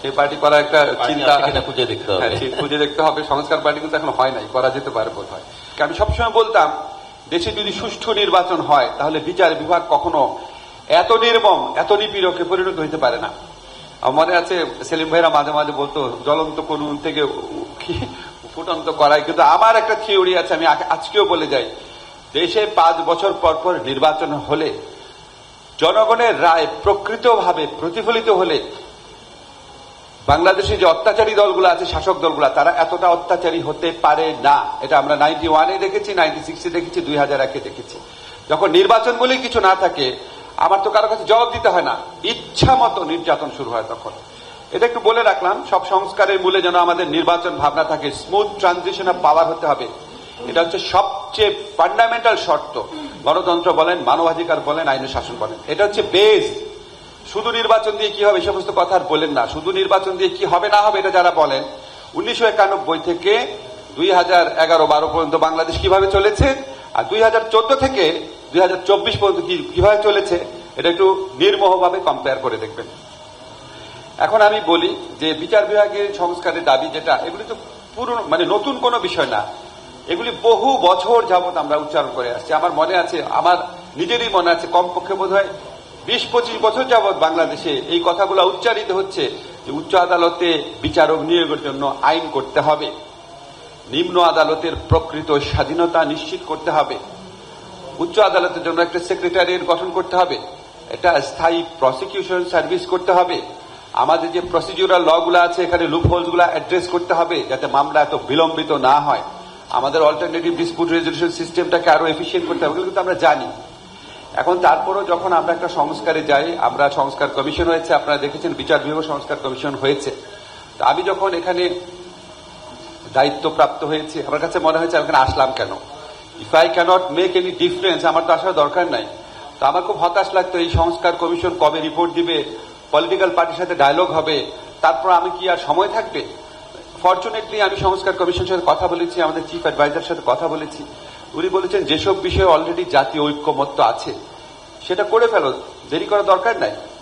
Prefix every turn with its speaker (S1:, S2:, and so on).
S1: সেই পার্টি করার একটা চিন্তা
S2: খুঁজে দেখতে হবে।
S1: হ্যাঁ, খুঁজে দেখতে হবে। সংস্কার পার্টি কিন্তু এখন হয় নাই করা যেতে পারে বোধ হয়। আমি সবসময় বলতাম দেশে যদি সুষ্ঠু নির্বাচন হয় তাহলে বিচার বিভাগ কখনো এত নির্মম এত নিপীড়কে পরিণত হইতে পারে না। মনে আছে সেলিম ভাইরা মাঝে মাঝে বলতো জ্বলন্ত করুন থেকে ফুটন্ত করাই কিন্তু আমার একটা থিওরি আছে আমি আজকেও বলে যাই। দেশে পাঁচ বছর পর পর নির্বাচন হলে জনগণের রায় প্রকৃতভাবে প্রতিফলিত হলে বাংলাদেশে যে অত্যাচারী দলগুলো আছে, শাসক দলগুলো, তারা এতটা অত্যাচারী হতে পারে না। এটা আমরা নাইনটি ওয়ানে দেখেছি নাইনটি সিক্সে দেখেছি, দুই হাজার একে দেখেছি। যখন নির্বাচন বলে কিছু না থাকে, আমার তো কারও কাছে জবাব দিতে হয় না। ইচ্ছা মতো নির্যাতন শুরু হয় তখন। এটা একটু বলে রাখলাম, সব সংস্কারের মূলে যেন আমাদের নির্বাচন ভাবনা থাকে স্মুথ ট্রানজিশন অফ পাওয়ার হতে হবে। এটা হচ্ছে সবচেয়ে ফান্ডামেন্টাল শর্ত। গণতন্ত্র বলেন, মানবাধিকার বলেন আইন শাসন বলেন। এটা হচ্ছে বেস শুধু নির্বাচন দিয়ে কি হবে এই সমস্ত কথা আর বলেন না। শুধু নির্বাচন দিয়ে কি হবে না হবে এটা যারা বলেন, উনিশশো একানব্বই থেকে দুই হাজার এগারো বারো পর্যন্ত বাংলাদেশ কীভাবে চলেছে আর দুই হাজার চোদ্দ থেকে দুই হাজার চব্বিশ পর্যন্ত কীভাবে চলেছে, এটা একটু নির্মোহভাবে কম্পেয়ার করে দেখবেন। এখন আমি বলি যে বিচার বিভাগের সংস্কারের দাবি যেটা, এগুলি তো পুরনো মানে নতুন কোনো বিষয় না। এগুলি বহু বছর যাবত আমরা উচ্চারণ করে আসছি। আমার মনে আছে, আমার নিজেরই মনে আছে, কমপক্ষে বোধ হয় বিশ পঁচিশ বছর যাবৎ বাংলাদেশে এই কথাগুলো উচ্চারিত হচ্ছে যে উচ্চ আদালতে বিচারক নিয়োগের জন্য আইন করতে হবে। নিম্ন আদালতের প্রকৃত স্বাধীনতা নিশ্চিত করতে হবে। উচ্চ আদালতের জন্য একটা সেক্রেটারিয়েট গঠন করতে হবে। একটা স্থায়ী প্রসিকিউশন সার্ভিস করতে হবে। আমাদের যে প্রসিডিউরাল ল গুলো আছে, এখানে লুপ হোলসগুলো অ্যাড্রেস করতে হবে যাতে মামলা এত বিলম্বিত না হয়। আমাদের অল্টারনেটিভ ডিসপুট রেজলিউশন সিস্টেমটাকে আরও এফিসিয়েন্ট করতে হবে কিন্তু আমরা জানি। এখন তারপরও যখন আমরা একটা সংস্কারে যাই, আমরা সংস্কার কমিশন হয়েছে, আপনারা দেখেছেন বিচার বিভাগ সংস্কার কমিশন হয়েছে। তা আমি যখন এখানে দায়িত্বপ্রাপ্ত হয়েছি, আমার কাছে মনে হয়েছে আমি আসলাম কেন? If I can't make any difference আমার তো আসার দরকার নাই। তো আমার খুব হতাশ লাগতো, এই সংস্কার কমিশন কবে রিপোর্ট দিবে পলিটিক্যাল পার্টির সাথে ডায়লগ হবে, তারপর আমি কি আর সময় থাকবে? ফর্চুনেটলি আমি সংস্কার কমিশনের সাথে কথা বলেছি, আমাদের চিফ অ্যাডভাইজার সাথে কথা বলেছি। উনি বলেছেন, যেসব বিষয়ে অলরেডি জাতীয় ঐক্যমত্য আছে, সেটা করে ফেলো। দেরি করার দরকার নাই।